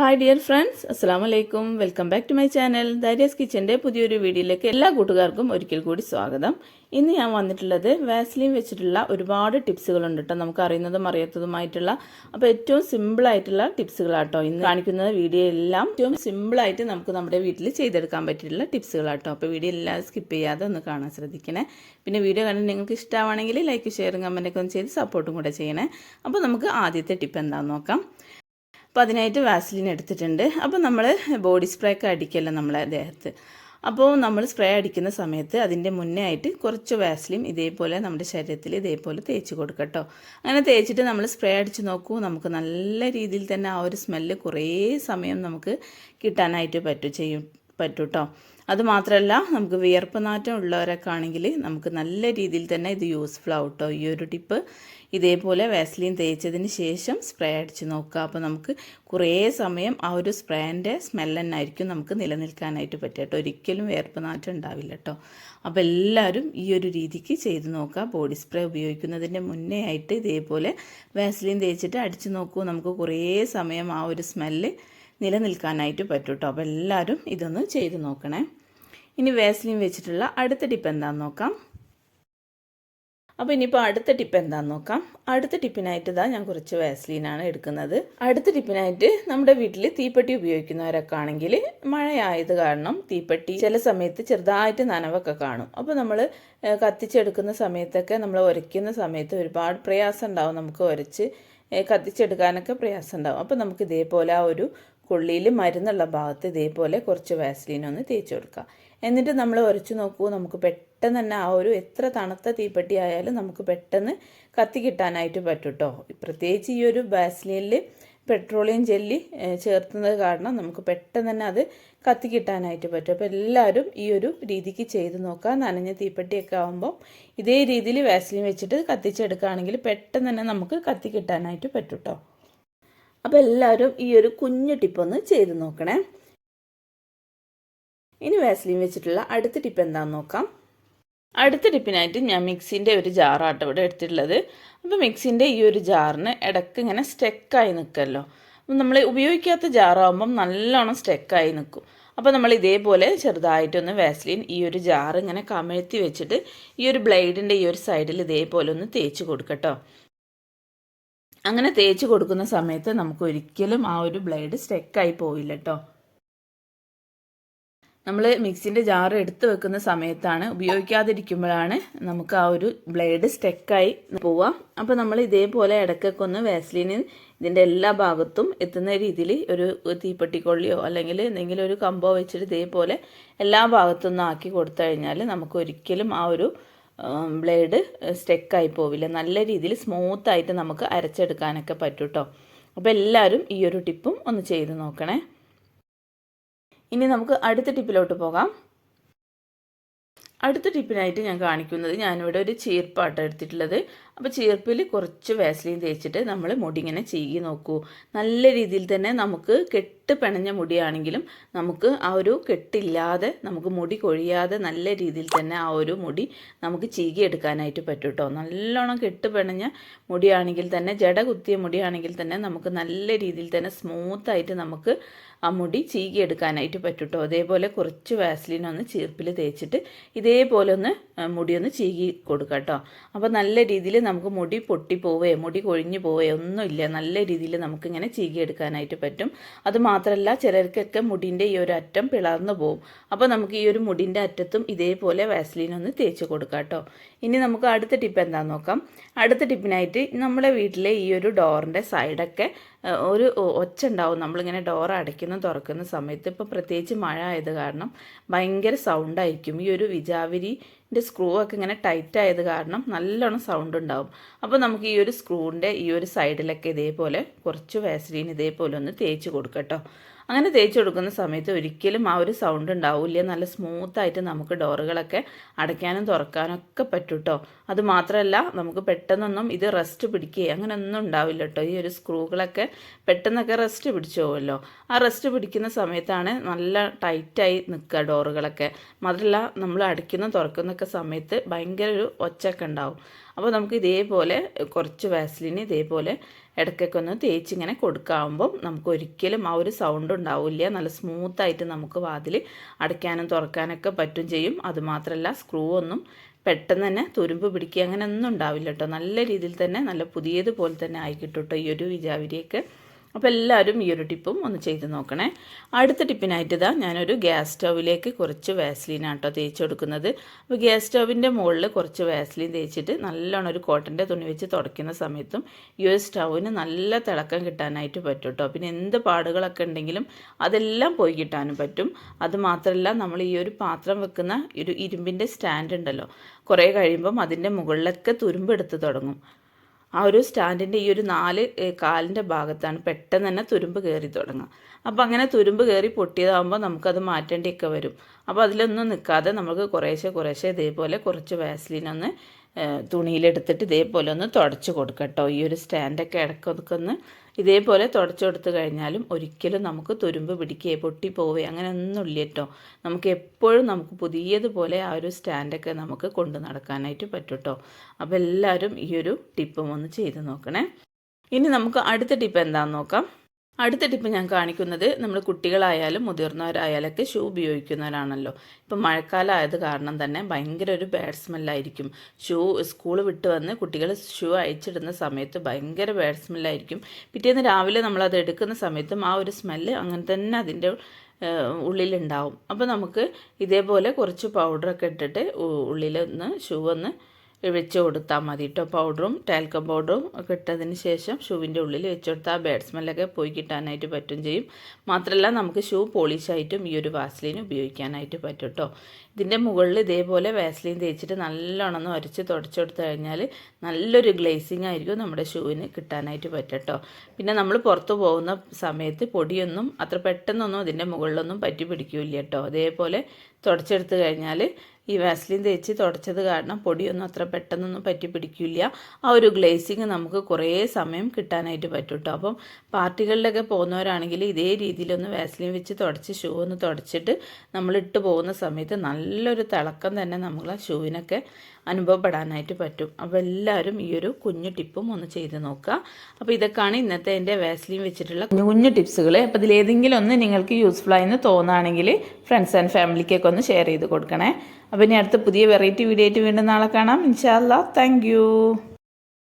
Hi dear friends അസ്സാം വലൈക്കും welcome back to my channel Darius കിച്ചന്റെ പുതിയൊരു വീഡിയോയിലേക്ക് എല്ലാ കൂട്ടുകാർക്കും ഒരിക്കൽ കൂടി സ്വാഗതം. ഇന്ന് ഞാൻ വന്നിട്ടുള്ളത് വാസ്ലിൻ വെച്ചിട്ടുള്ള ഒരുപാട് ടിപ്സുകളുണ്ട് കേട്ടോ നമുക്ക് അറിയുന്നതും അറിയാത്തതുമായിട്ടുള്ള അപ്പോൾ ഏറ്റവും സിമ്പിളായിട്ടുള്ള ടിപ്സുകളാട്ടോ. ഇന്ന് കാണിക്കുന്ന വീഡിയോ എല്ലാം ഏറ്റവും സിമ്പിളായിട്ട് നമുക്ക് നമ്മുടെ വീട്ടിൽ ചെയ്തെടുക്കാൻ പറ്റിയിട്ടുള്ള ടിപ്സുകളാട്ടോ. അപ്പോൾ വീഡിയോ എല്ലാം സ്കിപ്പ് ചെയ്യാതെ ഒന്ന് കാണാൻ ശ്രദ്ധിക്കണേ. പിന്നെ വീഡിയോ കണ്ട് നിങ്ങൾക്ക് ഇഷ്ടമാണെങ്കിൽ ലൈക്ക് ഷെയറും കമന്റൊക്കെ ഒന്ന് ചെയ്ത് സപ്പോർട്ടും കൂടെ ചെയ്യണേ. അപ്പോൾ നമുക്ക് ആദ്യത്തെ ടിപ്പ് എന്താണെന്ന് നോക്കാം. അപ്പോൾ അതിനായിട്ട് വാസലിൻ എടുത്തിട്ടുണ്ട്. അപ്പോൾ നമ്മൾ ബോഡി സ്പ്രേ ഒക്കെ അടിക്കല്ലോ നമ്മളെ ദേഹത്ത്. അപ്പോൾ നമ്മൾ സ്പ്രേ അടിക്കുന്ന സമയത്ത് അതിന്റെ മുന്നേ ആയിട്ട് കുറച്ച് വാസലിൻ ഇതേപോലെ നമ്മുടെ ശരീരത്തിൽ ഇതേപോലെ തേച്ച് കൊടുക്കട്ടോ. അങ്ങനെ തേച്ചിട്ട് നമ്മൾ സ്പ്രേ അടിച്ച് നോക്കൂ. നമുക്ക് നല്ല രീതിയിൽ തന്നെ ആ ഒരു സ്മെല്ല് കുറേ സമയം നമുക്ക് കിട്ടാനായിട്ട് പറ്റും ചെയ്യും. പറ്റും കേട്ടോ അതുമാത്രമല്ല നമുക്ക് വിയർപ്പ് നാറ്റം ഉള്ളവരൊക്കെ ആണെങ്കിൽ നമുക്ക് നല്ല രീതിയിൽ തന്നെ ഇത് യൂസ്ഫുൾ ആവും കേട്ടോ ഈ ഒരു ടിപ്പ്. ഇതേപോലെ വാസ്ലിൻ തേച്ചതിന് ശേഷം സ്പ്രേ അടിച്ച് നോക്കുക. അപ്പോൾ നമുക്ക് കുറേ സമയം ആ ഒരു സ്പ്രേന്റെ സ്മെൽ തന്നെ ആയിരിക്കും നമുക്ക് നിലനിൽക്കാനായിട്ട് പറ്റുക കേട്ടോ. ഒരിക്കലും വിയർപ്പ് നാറ്റം ഉണ്ടാവില്ല കേട്ടോ. അപ്പോൾ എല്ലാവരും ഈ ഒരു രീതിക്ക് ചെയ്ത് നോക്കുക. ബോഡി സ്പ്രേ ഉപയോഗിക്കുന്നതിന്റെ മുന്നേ ആയിട്ട് ഇതേപോലെ വാസ്ലിൻ തേച്ചിട്ട് അടിച്ച് നോക്കൂ. നമുക്ക് കുറേ സമയം ആ ഒരു സ്മെല്ല് നിലനിൽക്കാനായിട്ട് പറ്റും കേട്ടോ അപ്പോൾ എല്ലാവരും ഇതൊന്ന് ചെയ്ത് നോക്കണേ. ഇനി വേസ്ലിൻ വെച്ചിട്ടുള്ള അടുത്ത ടിപ്പ് എന്താണെന്ന് നോക്കാം. അപ്പോൾ ഇനിയിപ്പോൾ അടുത്ത ടിപ്പ് എന്താണെന്ന് നോക്കാം. അടുത്ത ടിപ്പിനായിട്ട് ഇതാ ഞാൻ കുറച്ച് വാസ്ലീനാണ് എടുക്കുന്നത്. അടുത്ത ടിപ്പിനായിട്ട് നമ്മുടെ വീട്ടിൽ തീപ്പെട്ടി ഉപയോഗിക്കുന്നവരൊക്കെ ആണെങ്കിൽ മഴയായത് കാരണം തീപ്പെട്ടി ചില സമയത്ത് ചെറുതായിട്ട് നനവൊക്കെ കാണും. അപ്പോൾ നമ്മൾ കത്തിച്ചെടുക്കുന്ന സമയത്തൊക്കെ നമ്മൾ ഉരയ്ക്കുന്ന സമയത്ത് ഒരുപാട് പ്രയാസം ഉണ്ടാവും. നമുക്ക് ഉരച്ച് കത്തിച്ചെടുക്കാനൊക്കെ പ്രയാസം ഉണ്ടാവും. അപ്പോൾ നമുക്ക് ഇതേപോലെ ആ ഒരു കൊള്ളിയിൽ മരുന്നുള്ള ഭാഗത്ത് ഇതേപോലെ കുറച്ച് വാസലിൻ ഒന്ന് തേച്ച് കൊടുക്കുക. എന്നിട്ട് നമ്മൾ ഉരച്ചു നോക്കൂ നമുക്ക് പെട്ടെന്ന് തന്നെ ആ ഒരു എത്ര തണുത്ത തീപ്പെട്ടി ആയാലും നമുക്ക് പെട്ടെന്ന് കത്തി കിട്ടാനായിട്ട് പറ്റും കേട്ടോ പ്രത്യേകിച്ച് ഈ ഒരു വാസലിനിൽ പെട്രോളിയം ജെല്ലി ചേർത്തുന്നത് കാരണം നമുക്ക് പെട്ടെന്ന് തന്നെ അത് കത്തി കിട്ടാനായിട്ട് പറ്റും. അപ്പോൾ എല്ലാവരും ഈ ഒരു രീതിക്ക് ചെയ്ത് നോക്കുക. നനഞ്ഞ തീപ്പെട്ടിയൊക്കെ ആകുമ്പോൾ ഇതേ രീതിയിൽ വാസലിൻ വെച്ചിട്ട് കത്തിച്ചെടുക്കുകയാണെങ്കിൽ പെട്ടെന്ന് തന്നെ നമുക്ക് കത്തി കിട്ടാനായിട്ട് പറ്റും കേട്ടോ അപ്പോൾ എല്ലാവരും ഈ ഒരു കുഞ്ഞു ടിപ്പൊന്ന് ചെയ്ത് നോക്കണേ. ഇനി വാസ്ലിൻ വെച്ചിട്ടുള്ള അടുത്ത ടിപ്പ് എന്താണെന്ന് നോക്കാം. അടുത്ത ടിപ്പിനായിട്ട് ഞാൻ മിക്സിന്റെ ഒരു ജാറാട്ടോ ഇവിടെ എടുത്തിട്ടുള്ളത്. അപ്പോൾ മിക്സിന്റെ ഈ ഒരു ജാറിന് ഇടയ്ക്ക് ഇങ്ങനെ സ്റ്റെക്കായി നിൽക്കുമല്ലോ അപ്പം നമ്മൾ ഉപയോഗിക്കാത്ത ജാറാകുമ്പം നല്ലോണം സ്റ്റെക്കായി നിൽക്കും. അപ്പോൾ നമ്മൾ ഇതേപോലെ ചെറുതായിട്ടൊന്ന് വാസ്ലിൻ ഈ ഒരു ജാർ ഇങ്ങനെ കമഴ്ത്തി വെച്ചിട്ട് ഈ ഒരു ബ്ലേഡിന്റെ ഈ ഒരു സൈഡിൽ ഇതേപോലെ ഒന്ന് തേച്ച് കൊടുക്കട്ടോ. അങ്ങനെ തേച്ച് കൊടുക്കുന്ന സമയത്ത് നമുക്ക് ഒരിക്കലും ആ ഒരു ബ്ലേഡ് സ്റ്റെക്കായി പോയില്ല കേട്ടോ നമ്മൾ മിക്സിന്റെ ജാർ എടുത്ത് വെക്കുന്ന സമയത്താണ് ഉപയോഗിക്കാതിരിക്കുമ്പോഴാണ് നമുക്ക് ആ ഒരു ബ്ലേഡ് സ്റ്റെക്കായി പോവുക. അപ്പോൾ നമ്മൾ ഇതേപോലെ ഇടയ്ക്കൊക്കെ ഒന്ന് വാസ്ലിന് ഇതിന്റെ എല്ലാ ഭാഗത്തും എത്തുന്ന രീതിയിൽ ഒരു തീപ്പെട്ടിക്കൊള്ളിയോ അല്ലെങ്കിൽ എന്തെങ്കിലും ഒരു കമ്പോ വെച്ചിട്ട് ഇതേപോലെ എല്ലാ ഭാഗത്തും ആക്കി കൊടുത്തു കഴിഞ്ഞാൽ നമുക്ക് ഒരിക്കലും ആ ഒരു ബ്ലേഡ് സ്റ്റെക്കായി പോവില്ല. നല്ല രീതിയിൽ സ്മൂത്തായിട്ട് നമുക്ക് അരച്ചെടുക്കാനൊക്കെ പറ്റും കേട്ടോ അപ്പോൾ എല്ലാവരും ഈ ഒരു ടിപ്പും ഒന്ന് ചെയ്ത് നോക്കണേ. ഇനി നമുക്ക് അടുത്ത ടിപ്പിലോട്ട് പോകാം. അടുത്ത ടിപ്പിനായിട്ട് ഞാൻ കാണിക്കുന്നത് ഞാനിവിടെ ഒരു ചീർപ്പാട്ട് എടുത്തിട്ടുള്ളത്. അപ്പോൾ ചീർപ്പിൽ കുറച്ച് വാസ്ലിൻ തേച്ചിട്ട് നമ്മൾ മുടി ഇങ്ങനെ ചീകി നോക്കൂ. നല്ല രീതിയിൽ തന്നെ നമുക്ക് കെട്ട് പിണഞ്ഞ മുടിയാണെങ്കിലും നമുക്ക് ആ ഒരു കെട്ടില്ലാതെ നമുക്ക് മുടി കൊഴിയാതെ നല്ല രീതിയിൽ തന്നെ ആ ഒരു മുടി നമുക്ക് ചീകിയെടുക്കാനായിട്ട് പറ്റും കേട്ടോ നല്ലോണം കെട്ട് പിണഞ്ഞ മുടിയാണെങ്കിൽ തന്നെ ജട കുത്തിയ മുടിയാണെങ്കിൽ തന്നെ നമുക്ക് നല്ല രീതിയിൽ തന്നെ സ്മൂത്തായിട്ട് നമുക്ക് ആ മുടി ചീകിയെടുക്കാനായിട്ട് പറ്റും കേട്ടോ അതേപോലെ കുറച്ച് വാസ്ലിൻ ഒന്ന് ചീർപ്പിൽ തേച്ചിട്ട് ഇതേപോലെ ഒന്ന് മുടി ഒന്ന് ചീകി കൊടുക്കുക കേട്ടോ. അപ്പോൾ നല്ല രീതിയിൽ നമുക്ക് മുടി പൊട്ടിപ്പോവേ മുടി കൊഴിഞ്ഞു പോവേ ഒന്നുമില്ല. നല്ല രീതിയിൽ നമുക്കിങ്ങനെ ചീകിയെടുക്കാനായിട്ട് പറ്റും. അത് മാത്രമല്ല ചിലർക്കൊക്കെ മുടിന്റെ ഈ ഒരു അറ്റം പിളർന്നു പോവും. അപ്പോൾ നമുക്ക് ഈ ഒരു മുടിന്റെ അറ്റത്തും ഇതേപോലെ വാസ്ലിൻ ഒന്ന് തേച്ച് കൊടുക്കാം കേട്ടോ ഇനി നമുക്ക് അടുത്ത ടിപ്പ് എന്താണെന്ന് നോക്കാം. അടുത്ത ടിപ്പിനായിട്ട് നമ്മുടെ വീട്ടിലെ ഈ ഒരു ഡോറിന്റെ സൈഡൊക്കെ ഒരു ഒച്ച ഉണ്ടാവും നമ്മളിങ്ങനെ ഡോർ അടയ്ക്കുന്ന തുറക്കുന്ന സമയത്ത്. ഇപ്പോൾ പ്രത്യേകിച്ച് മഴ ആയത് കാരണം ഭയങ്കര സൗണ്ടായിരിക്കും ഈ ഒരു വിജാവിരിന്റെ സ്ക്രൂ ഒക്കെ ഇങ്ങനെ ടൈറ്റ് ആയത് കാരണം നല്ലോണം സൗണ്ട് ഉണ്ടാവും. അപ്പോൾ നമുക്ക് ഈ ഒരു സ്ക്രൂവിന്റെ ഈ ഒരു സൈഡിലൊക്കെ ഇതേപോലെ കുറച്ച് വാസലീൻ ഇതേപോലെ ഒന്ന് തേച്ച് കൊടുക്കട്ടോ. അങ്ങനെ തേച്ച് കൊടുക്കുന്ന സമയത്ത് ഒരിക്കലും ആ ഒരു സൗണ്ട് ഉണ്ടാവില്ല. നല്ല സ്മൂത്തായിട്ട് നമുക്ക് ഡോറുകളൊക്കെ അടയ്ക്കാനും തുറക്കാനും ഒക്കെ പറ്റും കേട്ടോ അത് മാത്രമല്ല നമുക്ക് പെട്ടെന്നൊന്നും ഇത് റെസ്റ്റ് പിടിക്കുക അങ്ങനെ ഒന്നും ഉണ്ടാവില്ല കേട്ടോ ഈ ഒരു സ്ക്രൂകളൊക്കെ പെട്ടെന്നൊക്കെ റെസ്റ്റ് പിടിച്ചു പോകുമല്ലോ ആ റെസ്റ്റ് പിടിക്കുന്ന സമയത്താണ് നല്ല ടൈറ്റായി നിൽക്കുക ഡോറുകളൊക്കെ. മാത്രമല്ല നമ്മൾ അടയ്ക്കുന്ന തുറക്കുന്നൊക്കെ സമയത്ത് ഭയങ്കര ഒരു ഒച്ചയൊക്കെ ഉണ്ടാവും. അപ്പോൾ നമുക്ക് ഇതേപോലെ കുറച്ച് വാസ്ലിന് ഇതേപോലെ ഇടയ്ക്കൊക്കെ ഒന്ന് തേച്ചിങ്ങനെ കൊടുക്കാവുമ്പം നമുക്ക് ഒരിക്കലും ആ ഒരു സൗണ്ട് ഉണ്ടാവില്ല. നല്ല സ്മൂത്തായിട്ട് നമുക്ക് വാതിൽ അടയ്ക്കാനും തുറക്കാനൊക്കെ പറ്റും ചെയ്യും. അതുമാത്രമല്ല സ്ക്രൂ ഒന്നും പെട്ടെന്ന് തന്നെ തുരുമ്പ് പിടിക്കുക അങ്ങനെ ഒന്നും ഉണ്ടാവില്ല കേട്ടോ. നല്ല രീതിയിൽ തന്നെ നല്ല പുതിയതുപോലെ തന്നെ ആയിക്കിട്ടോ കേട്ടോ ഈ ഒരു വിജാവിരിയൊക്കെ അപ്പോൾ എല്ലാവരും ഈ ഒരു ടിപ്പും ഒന്ന് ചെയ്ത് നോക്കണേ. അടുത്ത ടിപ്പിനായിട്ട് ഇതാ ഞാനൊരു ഗ്യാസ് സ്റ്റൗവിലേക്ക് കുറച്ച് വാസ്ലീൻ ആട്ടോ തേച്ച് കൊടുക്കുന്നത്. അപ്പോൾ ഗ്യാസ് സ്റ്റൗവിന്റെ മുകളിൽ കുറച്ച് വാസ്ലീൻ തേച്ചിട്ട് നല്ലോണം ഒരു കോട്ടന്റെ തുണി വെച്ച് തുടയ്ക്കുന്ന സമയത്തും ഈ ഒരു സ്റ്റൗവിന് നല്ല തിളക്കം കിട്ടാനായിട്ട് പറ്റും കേട്ടോ പിന്നെ എന്ത് പാടുകളൊക്കെ ഉണ്ടെങ്കിലും അതെല്ലാം പോയി കിട്ടാനും പറ്റും. അത് മാത്രമല്ല നമ്മൾ ഈ ഒരു പാത്രം വെക്കുന്ന ഒരു ഇരുമ്പിന്റെ സ്റ്റാൻഡ് ഉണ്ടല്ലോ. കുറേ കഴിയുമ്പം അതിന്റെ മുകളിലൊക്കെ തുരുമ്പെടുത്ത് തുടങ്ങും. ആ ഒരു സ്റ്റാൻഡിന്റെ ഈ ഒരു നാല് കാലിന്റെ ഭാഗത്താണ് പെട്ടെന്ന് തന്നെ തുരുമ്പ് കയറി തുടങ്ങുക. അപ്പോൾ അങ്ങനെ തുരുമ്പ് കയറി പൊട്ടിയതാകുമ്പോൾ നമുക്കത് മാറ്റേണ്ടിയൊക്കെ വരും. അപ്പോൾ അതിലൊന്നും നിൽക്കാതെ നമുക്ക് കുറേശ്ശെ കുറേശ്ശെ ഇതേപോലെ കുറച്ച് ഏഹ്, തുണിയിലെടുത്തിട്ട് ഇതേപോലെ ഒന്ന് തുടച്ച് കൊടുക്കുക കേട്ടോ. ഈ ഒരു സ്റ്റാൻഡൊക്കെ ഇടയ്ക്കൊക്കെ ഒന്ന് ഇതേപോലെ തുടച്ചു കൊടുത്ത് കഴിഞ്ഞാലും ഒരിക്കലും നമുക്ക് തുരുമ്പ് പിടിക്കുകയോ പൊട്ടിപ്പോവുകയോ അങ്ങനെ ഒന്നുമില്ല കേട്ടോ. നമുക്ക് എപ്പോഴും നമുക്ക് പുതിയതുപോലെ ആ ഒരു സ്റ്റാൻഡൊക്കെ നമുക്ക് കൊണ്ടു നടക്കാനായിട്ട് പറ്റും കേട്ടോ. അപ്പോൾ എല്ലാവരും ഈ ഒരു ടിപ്പും ഒന്ന് ചെയ്ത് നോക്കണേ. ഇനി നമുക്ക് അടുത്ത ടിപ്പ് എന്താണെന്ന് നോക്കാം. അടുത്ത ടിപ്പ് ഞാൻ കാണിക്കുന്നത് നമ്മൾ കുട്ടികളായാലും മുതിർന്നവരായാലൊക്കെ ഷൂ ഉപയോഗിക്കുന്നവരാണല്ലോ. ഇപ്പം മഴക്കാലമായത് കാരണം തന്നെ ഭയങ്കര ഒരു ബാഡ് സ്മെല്ലായിരിക്കും ഷൂ സ്കൂൾ വിട്ട് വന്ന് കുട്ടികൾ ഷൂ അയച്ചിടുന്ന സമയത്ത് ഭയങ്കര ബാഡ് സ്മെല്ലായിരിക്കും പിറ്റേന്ന് രാവിലെ നമ്മളത് എടുക്കുന്ന സമയത്തും ആ ഒരു സ്മെല്ല് അങ്ങനെ തന്നെ അതിന്റെ ഉള്ളിലുണ്ടാവും. അപ്പോൾ നമുക്ക് ഇതേപോലെ കുറച്ച് പൗഡറൊക്കെ ഇട്ടിട്ട് ഉള്ളിലൊന്ന് ഷൂ ഒന്ന് വെച്ച് കൊടുത്താൽ മതി കേട്ടോ പൗഡറും ടാൽക്കം പൗഡറും ഒക്കെ ഇട്ടതിന് ശേഷം ഷൂവിന്റെ ഉള്ളിൽ വെച്ച് കൊടുത്താൽ ആ ബാഡ് സ്മെല്ലൊക്കെ പോയി കിട്ടാനായിട്ട് പറ്റും ചെയ്യും. മാത്രമല്ല നമുക്ക് ഷൂ പോളിഷായിട്ടും ഈ ഒരു വാസ്ലീൻ ഉപയോഗിക്കാനായിട്ട് പറ്റും കേട്ടോ ഇതിന്റെ മുകളിൽ ഇതേപോലെ വാസ്ലീൻ തേച്ചിട്ട് നല്ലോണം ഒരച്ച് ഉരച്ച് തുടച്ചു കൊടുത്തു കഴിഞ്ഞാൽ നല്ലൊരു ഗ്ലേസിങ് ആയിരിക്കും നമ്മുടെ ഷൂവിന് കിട്ടാനായിട്ട് പറ്റും കേട്ടോ പിന്നെ നമ്മൾ പുറത്ത് പോകുന്ന സമയത്ത് പൊടിയൊന്നും അത്ര പെട്ടെന്നൊന്നും ഇതിന്റെ മുകളിലൊന്നും പറ്റി പിടിക്കില്ല കേട്ടോ അതേപോലെ തുടച്ചെടുത്ത് കഴിഞ്ഞാൽ ഈ വാസ്ലിൻ തേച്ച് തുടച്ചത് കാരണം പൊടിയൊന്നും അത്ര പെട്ടെന്നൊന്നും പറ്റി പിടിക്കില്ല. ആ ഒരു ഗ്ലേസിങ് നമുക്ക് കുറേ സമയം കിട്ടാനായിട്ട് പറ്റും കേട്ടോ അപ്പം പാർട്ടികളിലൊക്കെ പോകുന്നവരാണെങ്കിൽ ഇതേ രീതിയിലൊന്ന് വാസ്ലിൻ വെച്ച് തുടച്ച് ഷൂ ഒന്ന് തുടച്ചിട്ട് നമ്മൾ ഇട്ട് പോകുന്ന സമയത്ത് നല്ലൊരു തിളക്കം തന്നെ നമ്മൾ ആ ഷൂവിനൊക്കെ അനുഭവപ്പെടാനായിട്ട് പറ്റും. അപ്പോൾ എല്ലാവരും ഈ ഒരു കുഞ്ഞു ടിപ്പും ഒന്ന് ചെയ്ത് നോക്കുക. അപ്പോൾ ഇതൊക്കെയാണ് ഇന്നത്തെ എന്റെ വാസ്ലിൻ വെച്ചിട്ടുള്ള കുഞ്ഞു കുഞ്ഞു ടിപ്സുകൾ അപ്പോൾ ഇതിലേതെങ്കിലും ഒന്ന് നിങ്ങൾക്ക് യൂസ്ഫുൾ ആയെന്ന് തോന്നുകയാണെങ്കിൽ ഫ്രണ്ട്സ് ആൻഡ് ഫാമിലിക്കൊക്കെ ഒന്ന് ഷെയർ ചെയ്ത് കൊടുക്കണേ. അപ്പോൾ ഇനി അടുത്ത പുതിയ വെറൈറ്റി വീഡിയോ ആയിട്ട് വീണ്ടും നാളെ കാണാം. ഇൻഷാല്ലാ താങ്ക്